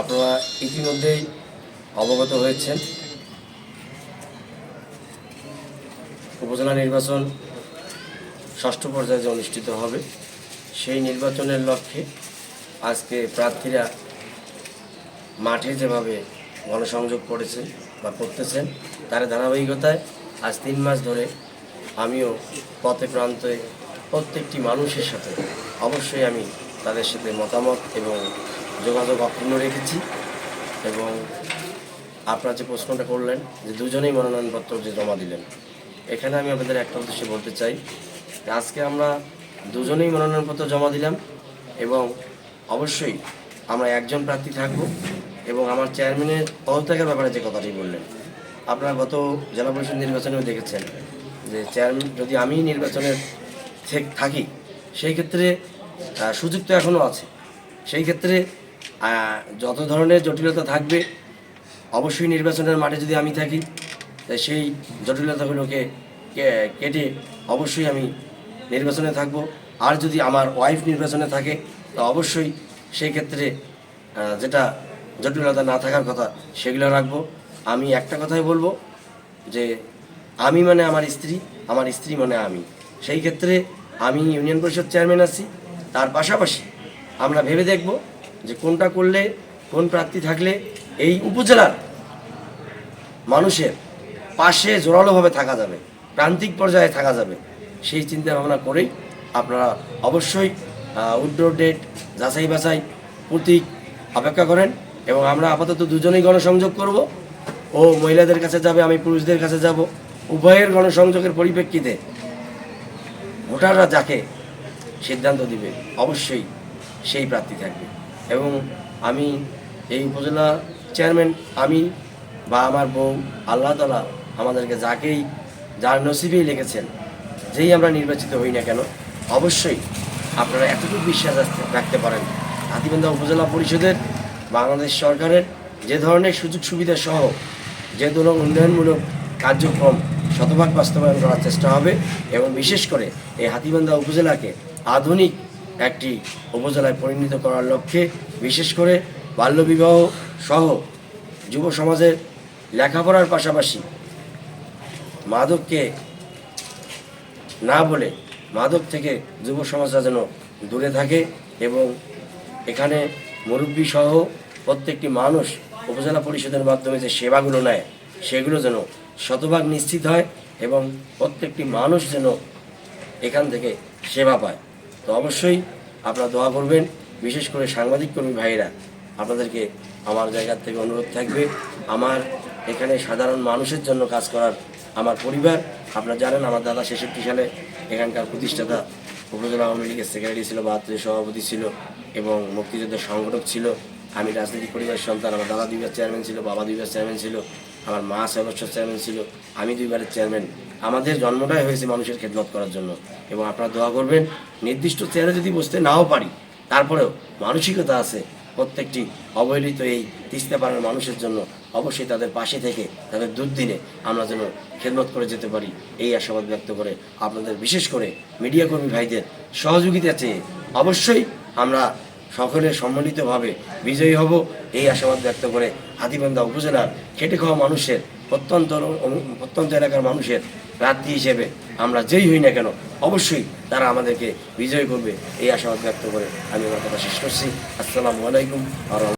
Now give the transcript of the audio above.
আপনারা ইতিমধ্যেই অবগত হয়েছেন। উপজেলা নির্বাচন ষষ্ঠ পর্যায়ে যে অনুষ্ঠিত হবে, সেই নির্বাচনের লক্ষ্যে আজকে প্রার্থীরা মাঠে যেভাবে গণসংযোগ করেছে বা করতেছেন, তার ধারাবাহিকতায় আজ তিন মাস ধরে আমিও পথে প্রান্তে প্রত্যেকটি মানুষের সাথে অবশ্যই আমি তাদের সাথে মতামত এবং যোগাযোগ অক্ষুণ্ণ রেখেছি এবং আপনারা যে প্রশ্নটা করলেন যে দুজনেই মনোনয়নপত্র যে জমা দিলেন, এখানে আমি আপনাদের একটা উদ্দেশ্যে বলতে চাই আজকে আমরা দুজনেই মনোনয়নপত্র জমা দিলাম এবং অবশ্যই আমরা একজন প্রার্থী থাকব এবং আমার চেয়ারম্যানের পদত্যাগের ব্যাপারে যে কথাটি বললেন, আপনারা গত জেলা পরিষদ নির্বাচনেও দেখেছেন যে চেয়ারম্যান, যদি আমি নির্বাচনের থেক- সেই ক্ষেত্রে সুযোগ তো এখনও আছে। সেই ক্ষেত্রে যত ধরনের জটিলতা থাকবে, অবশ্যই নির্বাচনের মাঠে যদি আমি থাকি তা সেই জটিলতাগুলোকে কেটে অবশ্যই আমি নির্বাচনে থাকব। আর যদি আমার ওয়াইফ নির্বাচনে থাকে, তো অবশ্যই সেই ক্ষেত্রে যেটা জটিলতা না থাকার কথা, সেগুলো রাখব। আমি একটা কথাই বলব, যে আমি মানে আমার স্ত্রী আমার স্ত্রী মানে আমি। সেই ক্ষেত্রে আমি ইউনিয়ন পরিষদ চেয়ারম্যান আছি, তার পাশাপাশি আমরা ভেবে দেখব যে কোনটা করলে, কোন প্রার্থী থাকলে এই উপজেলার মানুষের পাশে জোরালোভাবে থাকা যাবে, প্রান্তিক পর্যায়ে থাকা যাবে, সেই চিন্তা ভাবনা করেই আপনারা অবশ্যই উড্ডোর ডেট যাচাই বাছাই প্রতীক অপেক্ষা করেন এবং আমরা আপাতত দুজনেই গণসংযোগ করব ও মহিলাদের কাছে যাবে, আমি পুরুষদের কাছে যাব। উভয়ের গণসংযোগের পরিপ্রেক্ষিতে ভোটাররা যাকে সিদ্ধান্ত দিবে, অবশ্যই সেই প্রার্থী থাকবে। এবং আমি এই উপজেলা চেয়ারম্যান আমি বা আমার বউ আল্লাহ তালা আমাদেরকে যাকেই, যার নসিবেই লিখেছেন, যেই আমরা নির্বাচিত হই না কেন, অবশ্যই আপনারা এতটুকু বিশ্বাস রাখতে- পারেন। হাতিবান্ধা উপজেলা পরিষদের, বাংলাদেশ সরকারের যে ধরনের সুযোগ সুবিধা সহ যে ধরনের উন্নয়নমূলক কার্যক্রম শতভাগ বাস্তবায়ন করার চেষ্টা হবে এবং বিশেষ করে এই হাতিবান্ধা উপজেলাকে আধুনিক একটি উপজেলায় পরিণত করার লক্ষ্যে বিশেষ করে বাল্যবিবাহ সহ যুব সমাজের লেখাপড়ার পাশাপাশি মাদককে না বলে মাদক থেকে যুব সমাজরা যেন দূরে থাকে এবং এখানে মুরব্বী সহ প্রত্যেকটি মানুষ উপজেলা পরিষদের মাধ্যমে যে সেবাগুলো নেয়, সেগুলো যেন শতভাগ নিশ্চিত হয় এবং প্রত্যেকটি মানুষ যেন এখান থেকে সেবা পায়। তো অবশ্যই আপনারা দোয়া করবেন, বিশেষ করে সাংবাদিক কর্মী ভাইয়েরা, আপনাদেরকে আমার জায়গা থেকে অনুরোধ থাকবে। আমার এখানে সাধারণ মানুষের জন্য কাজ করার আমার পরিবার, আপনারা জানেন আমার দাদা ছেষট্টি সালে এখানকার প্রতিষ্ঠাতা উপজেলা আওয়ামী লীগের সেক্রেটারি ছিল, বাহাত্তরের সভাপতি ছিল এবং মুক্তিযুদ্ধের সংগঠক ছিল। আমি রাজনৈতিক পরিবারের সন্তান, আমার দাদা দুইবার চেয়ারম্যান ছিল, বাবা দুইবার চেয়ারম্যান ছিল, আমার মা বছর চেয়ারম্যান ছিল, আমি দুইবারের চেয়ারম্যান। আমাদের জন্মটাই হয়েছে মানুষের খেদমত করার জন্য। এবং আপনারা দোয়া করবেন, নির্দিষ্ট চেয়ারে যদি বসতে নাও পারি, তারপরেও মানসিকতা আছে প্রত্যেকটি অবহেলিত এই তিস্তা পাড়ার মানুষের জন্য। অবশ্যই তাদের পাশে থেকে, তাদের দুর্দিনে আমরা যেন খেদমত করে যেতে পারি। এই আশাবাদ ব্যক্ত করে আপনাদের, বিশেষ করে মিডিয়া কর্মী ভাইদের সহযোগিতা চেয়ে অবশ্যই আমরা সকলে সম্মিলিতভাবে বিজয়ী হব। এই আশাবাদ ব্যক্ত করে হাতিবান্ধা উপজেলার খেটে খাওয়া মানুষের, প্রত্যন্ত প্রত্যন্ত এলাকার মানুষের প্রার্থী হিসেবে আমরা যেই হই না কেন, অবশ্যই তারা আমাদেরকে বিজয় করবে, এই আশাবাদ ব্যক্ত করে আমি আমার কথা শেষ করছি। আসসালামু আলাইকুম আর